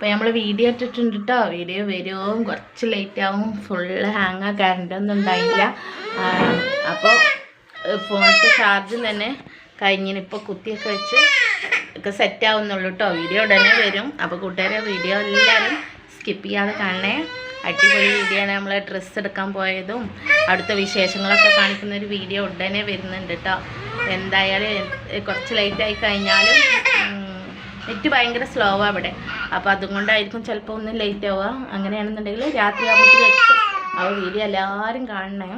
അപ്പോൾ നമ്മൾ വീഡിയോ ഇട്ടിട്ടുണ്ട് കേട്ടോ വീഡിയോ വരും. കുറച്ച് ലേറ്റ് ആവും. ഫുള്ള് ഹാങ് കറണ്ടൊന്നും ഉണ്ടായില്ല. അപ്പോൾ ഫോണിന്റെ ചാർജ് തന്നെ കഴിഞ്ഞിന് ഇപ്പോൾ കുത്തിയൊക്കെ വെച്ച് ഒക്കെ സെറ്റ് ആവുന്നുള്ളൂ കേട്ടോ വീഡിയോ ഉടനെ വരും. അപ്പോൾ കൂട്ടുകാരെ വീഡിയോ എല്ലാവരും സ്കിപ്പ് ചെയ്യാതെ കാണണേ. അടിപൊളി വീഡിയോ ആണ് നമ്മൾ ഡ്രസ്സ് എടുക്കാൻ പോയതും. അടുത്ത വിശേഷങ്ങളൊക്കെ കാണിക്കുന്ന ഒരു വീഡിയോ ഉടനെ വരുന്നുണ്ട് കേട്ടോ എന്തായാലും കുറച്ച് ലേറ്റ് ആയി കഴിഞ്ഞാലും നെറ്റ് ഭയങ്കര സ്ലോ ആണ് അവിടെ. അപ്പോൾ അതുകൊണ്ടായിരിക്കും ചിലപ്പോൾ ഒന്ന് ലേറ്റ് ആവുക. അങ്ങനെയാണെന്നുണ്ടെങ്കിൽ രാത്രി ആകുമ്പോഴത്തേക്കും ആ വീഡിയോ എല്ലാവരും കാണണേ.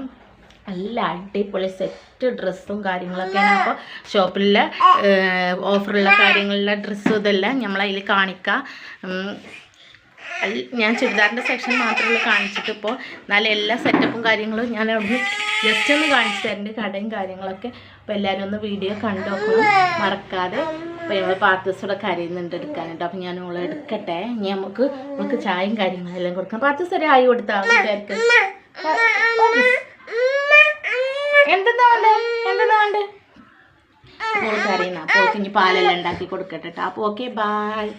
നല്ല അടിപൊളി സെറ്റ് ഡ്രസ്സും കാര്യങ്ങളൊക്കെയാണ്. അപ്പോൾ ഷോപ്പിലെ ഓഫറുള്ള കാര്യങ്ങളിലെ ഡ്രസ്സും ഇതെല്ലാം നമ്മളതിൽ കാണിക്കാം. അൽ- ഞാൻ ചുരിദാറിന്റെ സെക്ഷൻ മാത്രമേ കാണിച്ചിട്ട് ഇപ്പോൾ എന്നാലും എല്ലാ സെറ്റപ്പും കാര്യങ്ങളും ഞാൻ അവിടുന്ന് ജസ്റ്റ് ഒന്ന് കാണിച്ചു തരുന്നുണ്ട് കടയും കാര്യങ്ങളൊക്കെ അപ്പോൾ എല്ലാവരും ഒന്ന് വീഡിയോ കണ്ടു നോക്കണം. മറക്കാതെ അപ്പോൾ ഞങ്ങൾ പാർത്തസോടെ കരയുന്നുണ്ട് എടുക്കാനുണ്ട് അപ്പോൾ ഞാൻ ഓളെ എടുക്കട്ടെ. ഇനി നമുക്ക് നമുക്ക് ചായയും കാര്യങ്ങളും എല്ലാം കൊടുക്കാം. പാർത്തീസ് ഒരു ആയി കൊടുത്താൽ വീട്ടുകാർക്ക് എന്തെന്നാ വേണ്ടേ? എന്തെന്നാ വേണ്ടേ? അപ്പോൾ കരയുന്ന അപ്പോൾ ഇനി പാലെല്ലാം ഉണ്ടാക്കി കൊടുക്കട്ടെ കേട്ടോ അപ്പോൾ ഓക്കെ ബായ്